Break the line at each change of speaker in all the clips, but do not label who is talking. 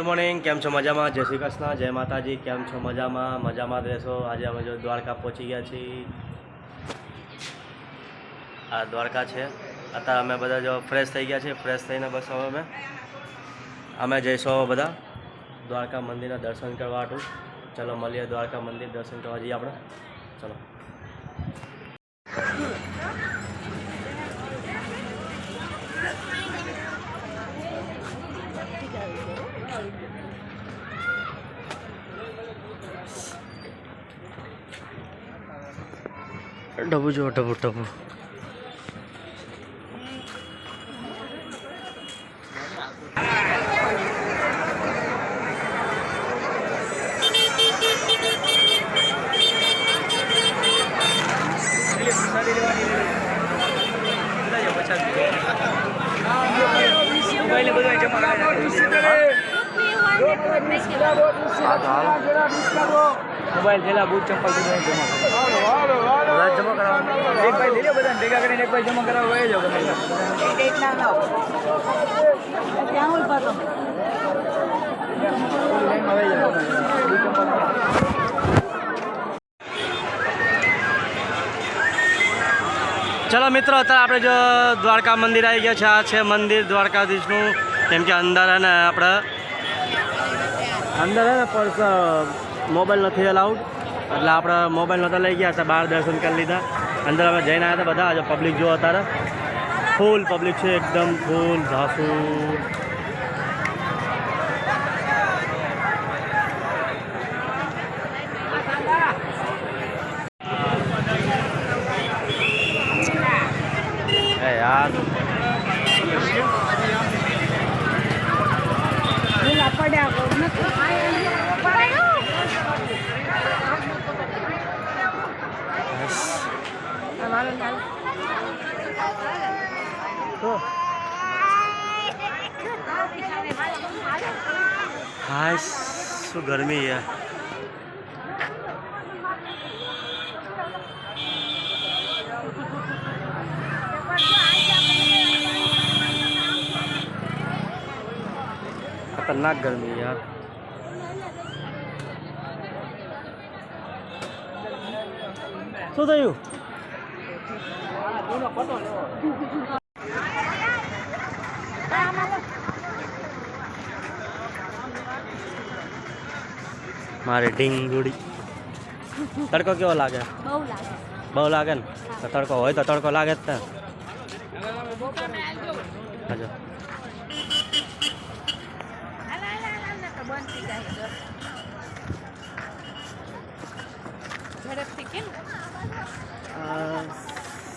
Good morning, કેમ છો મજામાં? જય શ્રી કૃષ્ણ, જય માતાજી, કેમ છો મજામાં? મજામાં રહેશો? આજે અમે જો દ્વારકા પહોંચી ગયા છીએ. આ દ્વારકા છે. અત્યારે અમે બધા જો ફ્રેશ થઈ ગયા છીએ. ફ્રેશ થઈને બસ હવે અમે અમે જઈશું બધા દ્વારકા મંદિરના દર્શન કરવા હતું ચલો, મળીએ દ્વારકા મંદિર દર્શન કરવા જઈએ આપણે. ચલો. ડબુ જો ડબુ ડબુ
મોબાઈલ થેલા બૂટ ચંપલ બધું જમા
બધા જમા કરાવવાનું
એક ભાઈ લઈ લો બધા ભેગા કરીને એક ભાઈ જમા કરાવવા વહી જાઓ ગમે ત્યાં. લાઈનમાં વહી જાઓ ગમે ત્યાં. બૂટ ચંપલ
ચલો મિત્રો, અત્યારે આપણે જો દ્વારકા મંદિર આવી ગયા છે. આ છે મંદિર દ્વારકાધીશનું. કેમ કે અંદર અને આપણે અંદર ને પર્સ મોબાઈલ નથી અલાઉડ એટલે આપણે મોબાઈલ નહોતા લઈ ગયા હતા બહાર દર્શન કરી લીધા. અંદર અમે જઈને આવ્યા હતા બધા પબ્લિક જો અત્યારે. ફૂલ પબ્લિક છે એકદમ ફૂલ ધાસુ એ યાર. હાય શું ગરમી યાર ખતરનાક ગરમી યાર. શું થયું? મારે ઢીંગ જોડી તડકો કેવો લાગે?
બહુ લાગે.
બહુ લાગે ને? તો તડકો હોય તો તડકો લાગે જ ને.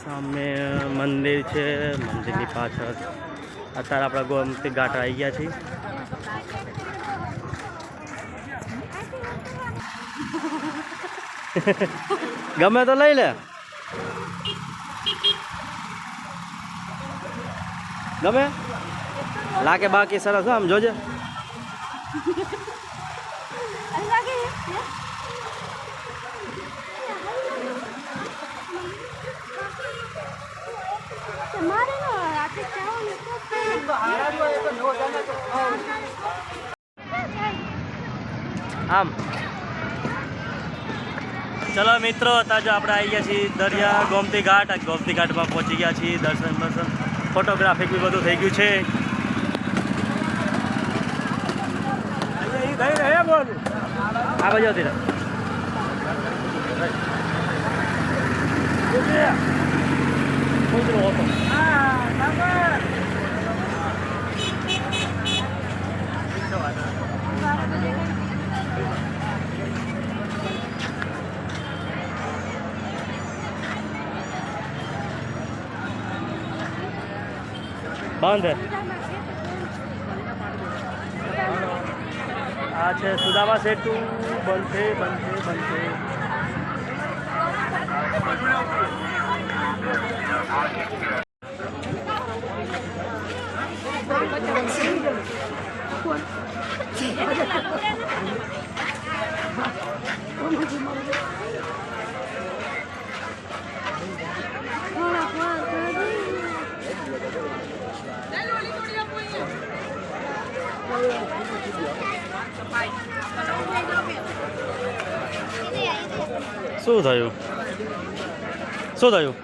સામે મંદિર છે મંદિરની પાછળ. અત્યારે આપણે ગોમતી ઘાટ આવી ગયા છીએ. ગમે તો લઈ લે. ગમે? લાગે બાકી સરસ આમ જોજે. આમ. ચલો મિત્રો અત્યારે જો આપણે આવી ગયા છીએ દરિયા ગોમતી ઘાટ. ગોમતી ઘાટમાં પહોંચી ગયા છીએ. દર્શન દર્શન ફોટોગ્રાફી બી બધું થઈ ગયું છે. આ બાજુ હતી ને બંધ. આ છે સુદામા સેતુ. બનશે બનશે બનશે Thank શું થયું? શું થયું?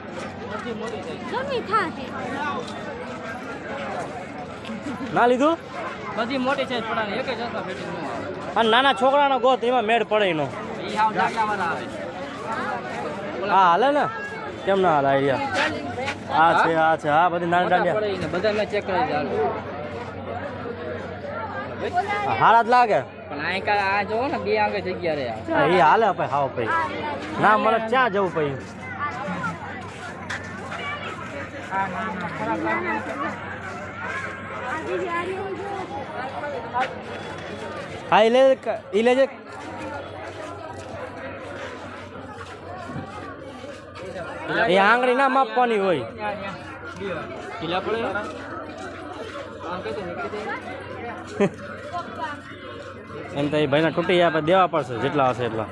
ના લીધું?
બધી મોટી છે પણ એક જ
અને નાના છોકરાનો ગોત એમાં મેળ પડે એનો. હા હાલે ને. કેમ ના હાલે આઈડિયા આ છે આ છે હા બધી નાની દાંડિયા
બધા મેં ચેક કરી
હારા જ લાગે.
પણ આ કા આ જોવો ને બે આંગે જગ્યા રે
એ હાલે હાવ પછી ના મને ક્યાં જવું
આજે
હા એ લે એ લેજે. એ આંગળી ના માપવાની હોય.
પડે આમ કઈ તો નીકળી જાય
એમ તો એ ભાઈને તૂટી ગયા આપણે દેવા પડશે જેટલા હશે એટલા.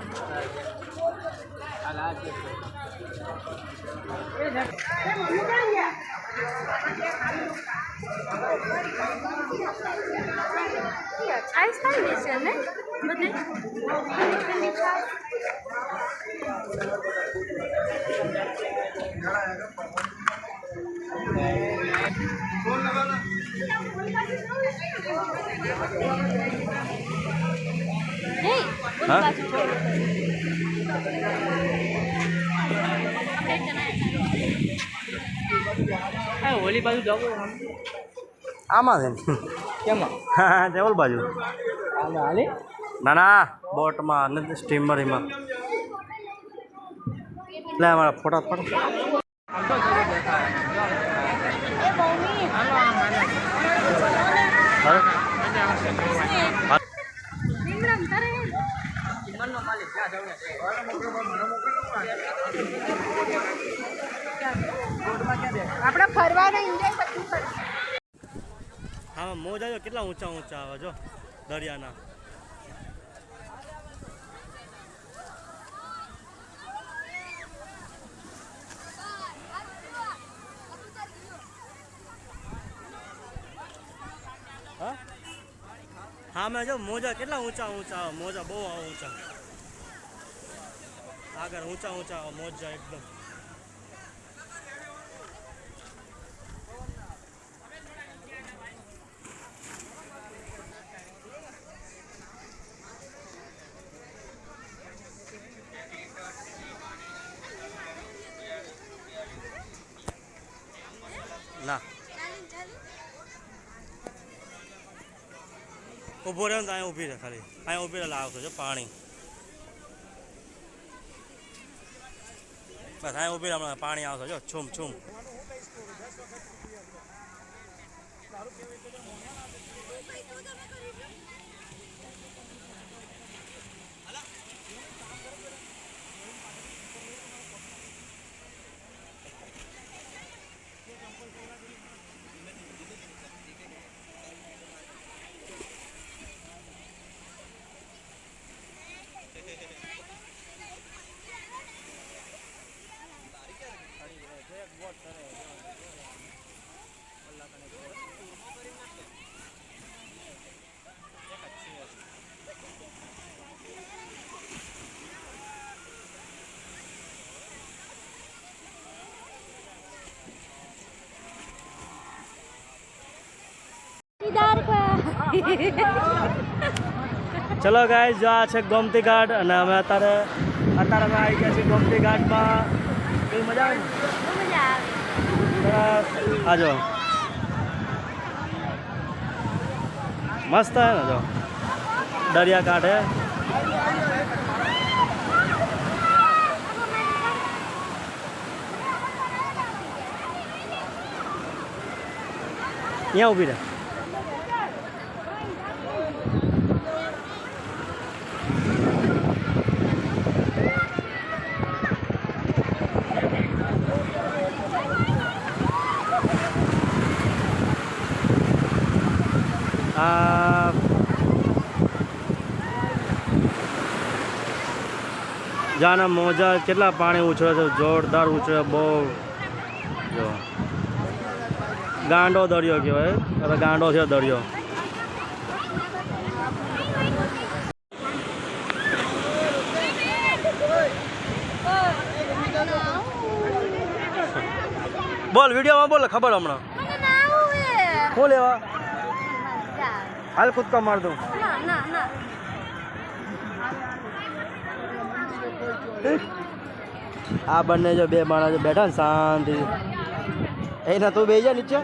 હા
હા ઓલી બાજુ જવું આમાં
છે
કેમાં?
હા દેવલ બાજુ. ના ના બોટમાં અને સ્ટીમરમાં. લે અમારા ફોટા ફોટો
આમ તો જગ્યા દેખાય
એ મમ્મી
હાલો આમ હાલે
હા મોજા જો કેટલા ઊંચા ઊંચા આવે જો દરિયાના. હા મેં જો મોજા કેટલા ઊંચા ઊંચા આવે મોજા બહુ આવે ઊંચા આગળ ઊંચા ઊંચા આવે મોજા એકદમ ના ઊભો રહ્યો ને અહીંયા ઊભી રહે ખાલી. અહીંયા ઊભી રહે આવતો છે પાણી. બસ, અહીંયા ઊભી રહે, હમણાં પાણી આવશે. જો, છૂમ છૂમ. ચલો ગાય જો આ છે ગોમતી ઘાટ અને અમે અત્યારે અત્યારે અમે આવી ગયા છીએ ગોમતી ઘાટમાં. કઈ મજા આવે?
બહુ મજા આવે
ને આ જો. મસ્ત હે ને જો. દરિયા કાંઠે. અહીંયા ઊભી રહે. જાના મોજા કેટલા પાણી ઉછળે છે જોરદાર ઉછળે બહુ. જો. ગાંડો દરિયો કહેવાય. અરે ગાંડો છે દરિયો. બોલ વિડીયોમાં બોલ ખબર હમણાં. શું લેવા? હાલ કૂદકા માર દઉં. આ બંને જો બે માણસ બેઠા ને શાંતિ. એના તું બે જા નીચે.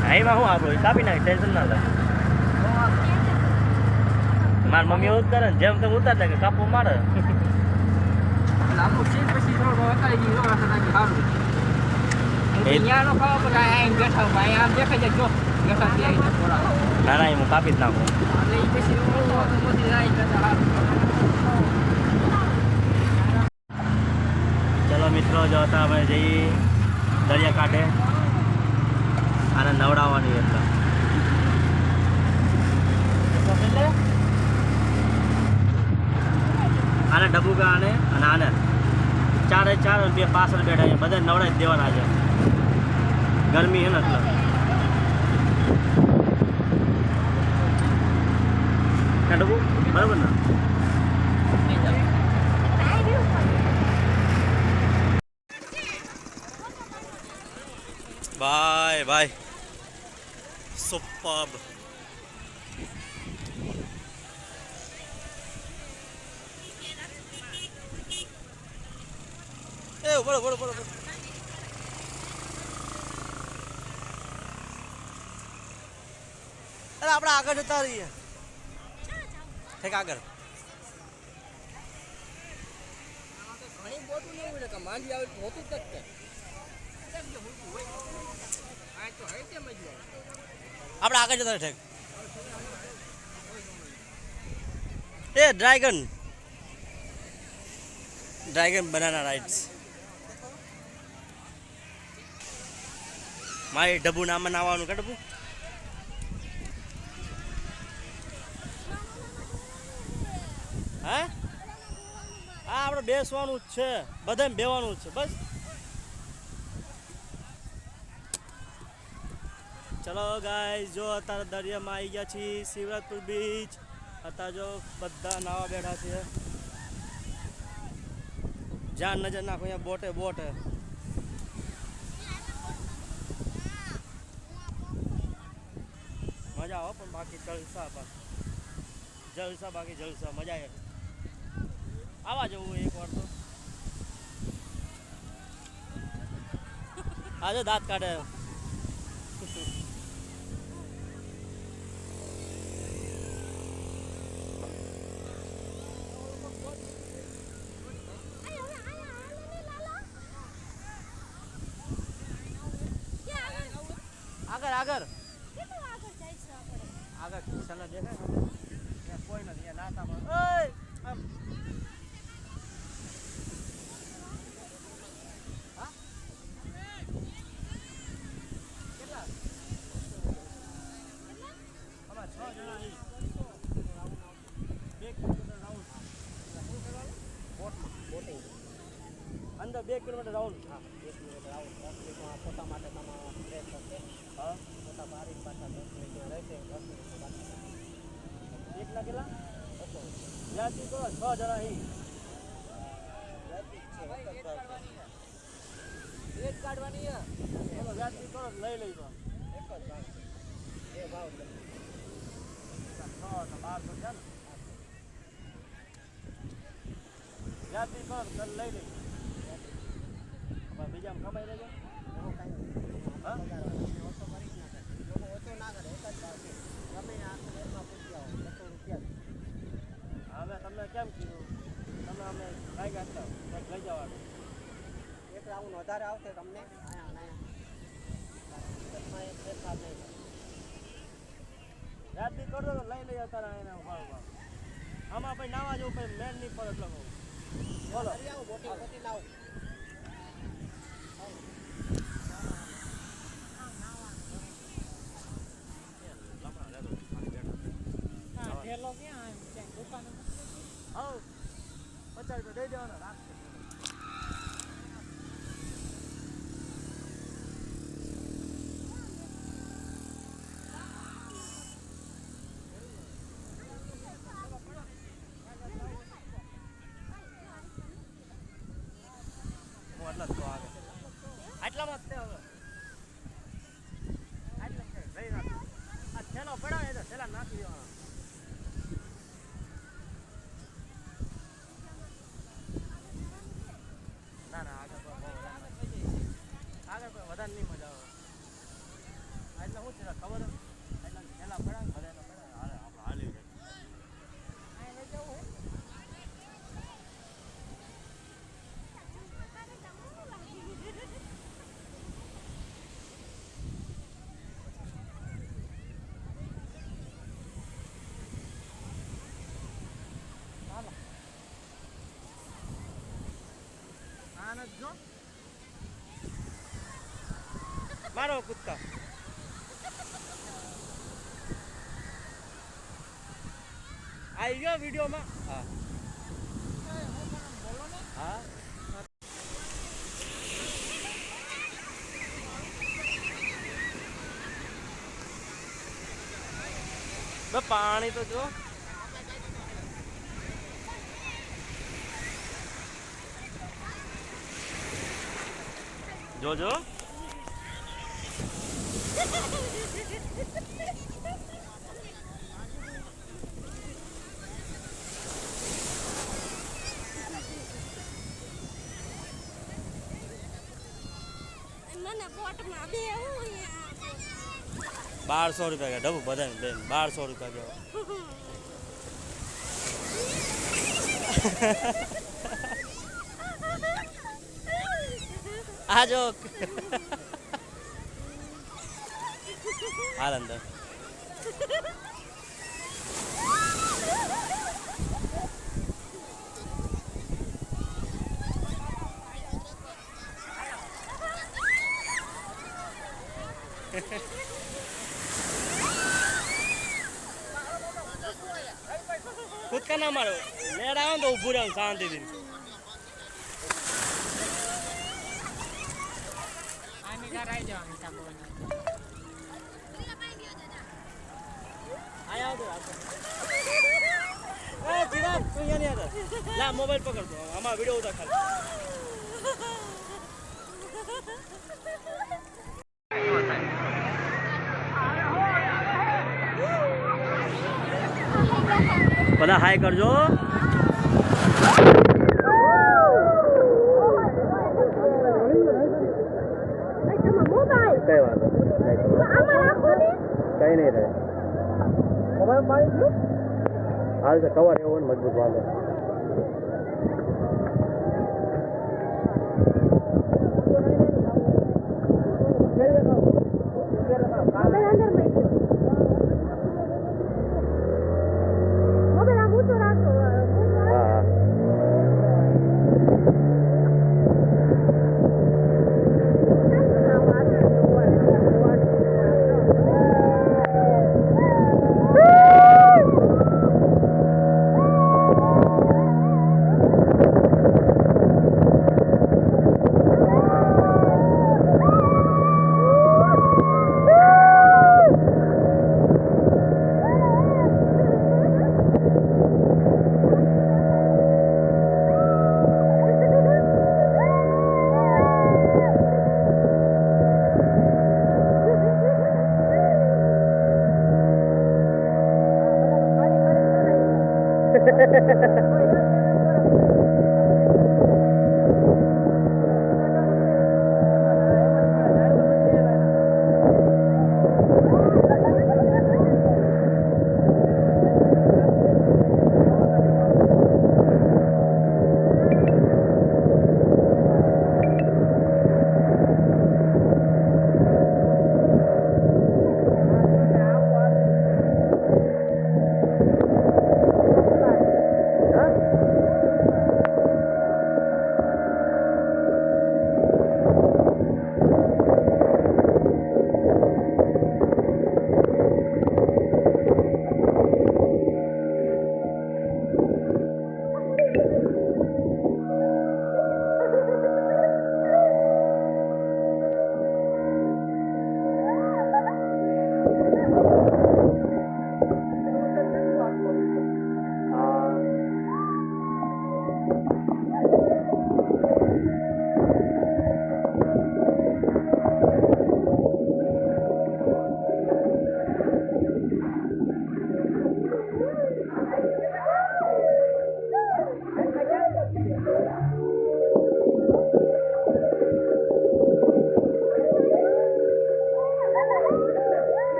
હા એમાં હું આપણું કાપી નાખ ટેન્શન ના લાગે મારી મમ્મી એવું કરે ને જેમ તેમ ઉતારતા કે કાપો મારે. ના ના હું કાપી જ નાખું. ચલો મિત્રો જો હતા અમે જઈએ. દરિયા કાંઠે આને નવડાવવાની એટલે. આને ડબુકા આને અને આને. ચારે ચાર બે પાછળ બેઠા છે બધા નવડાવી જ દેવાના છે. ગરમી છે ને એટલે. ડબુ બરાબર ને? સુપર્બ એ બોલો બોલો બોલો બોલો. અરે આપણે આગળ જતા રહીએ. ઠીક આગળ. આપણે આગળ જતા રહીએ એ ડ્રાગન ડ્રાગન બનાના રાઇડ્સ મારે ડબ્બુ નામાં નાવાનું કે ડબ્બુ હે? આપણે બેસવાનું જ છે. બધાને બેવાનું છે. બસ. ચલો ગાય જો અત્યારે દરિયામાં આવી ગયા છીએ, શિવરાજપુર બીચ અત્યારે જો બધા નાવા બેઠા છે. જ્યાં નજર નાખો, અહીંયા બોટે બોટે. મજા આવો પણ બાકી જલસા, બસ. જલસા, બાકી જલસા, મજા આવે. આવા જવું એક વાર તો. આજે દાંત કાઢે આગળ આગળ
કેટલું આગળ જઈશું આપણે
આગળ કિસાનને દેખાય ને ત્યાં કોઈ નથી ત્યાં નાતા પણ ઓય આમ હા? કેટલા? આમાં છ જણા અહીં. બે કિલોમીટર રાઉન્ડ. બોટમાં, બોટિંગ. અંદર કિલોમીટર રાઉન્ડ હા બે કિલોમીટર રાઉન્ડ પોતા માટે તમારા ફ્રેશ હશે હા? પોતા બારીક પાછા દસ મિનિટ ત્યાં રહેશે. દસ મિનિટ પાછા એકના કેટલા? વ્યાજબી કરો છ જણા એક કાઢવાની ચલો વ્યાજબી કરો લઈ લઈ એક જ ભાવ ભાવ છ. તો બાર તો છે ને વ્યાજબી કરો લઈ લઈ હવે બીજામાં કમાઈ લેજો હા હવે તમને કેમ કીધું તમે અમે કઈ ગયા કંઈક લઈ જવાનું
એક રાઉન્ડ વધારે આવશે તમને.
યાદી કરો તો લઈ લઈ અત્યારે એના આમાં પછી નાવા જવું પછી મેન નહીં પડે એટલે બોલો.
બોટિંગ આવું હાઉ પચાસ રૂપિયા દઈ દેવાના રાખશે હું એટલા જ કહું આગળ આટલામાં જ તે હવે આટલા જ તે, લઈ નાખ. આ થેલો પડાવે તો થેલા નાખી દેવાના ના ના આગળ તો બહુ વધારે નથી. આગળ તો વધારે નહીં મજા આવે એટલે શું છે ખબર હે? એટલે થેલા પડાવે ને બધાને પડાવે હાલે આપણે હાલી જાય અહીંયા લઈ જવું હે? હાલો આને મારો કૂદકા આવી ગયો વિડીયોમાં? હા. હા. પાણી તો જો.
જોજો
જો
બારસો રૂપિયા કે ડબુ બધા બેન બારસો રૂપિયા કહેવાય આ જો. હાલ અંદર. કૂદકા ના મારો લેડ આવે તો ઊભું રહ્યો શાંતિથી. તું અહીંયા નહીં મોબાઈલ પકડતો આમાં વીડિયો ખાલી બધા હાય કરજો
મોબાઈલ
કઈ વાંધો
આમાં રાખો ને
કઈ નહીં રહે. હાલ છે કવર એવો મજબૂત વાંધો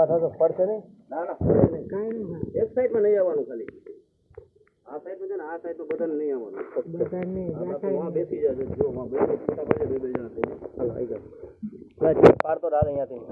ઊભા થતો પડશે નહીં
ના? ના. એક સાઈડમાં નહીં આવવાનું ખાલી. આ સાઈડ છે ને આ સાઈડમાં બધાને નહીં આવવાનું. આમાં બેસી જશે જો બેસી ફોટા પાડે બે બે જણા થઈ જાય.
પાડતો રાત અહીંયાથી.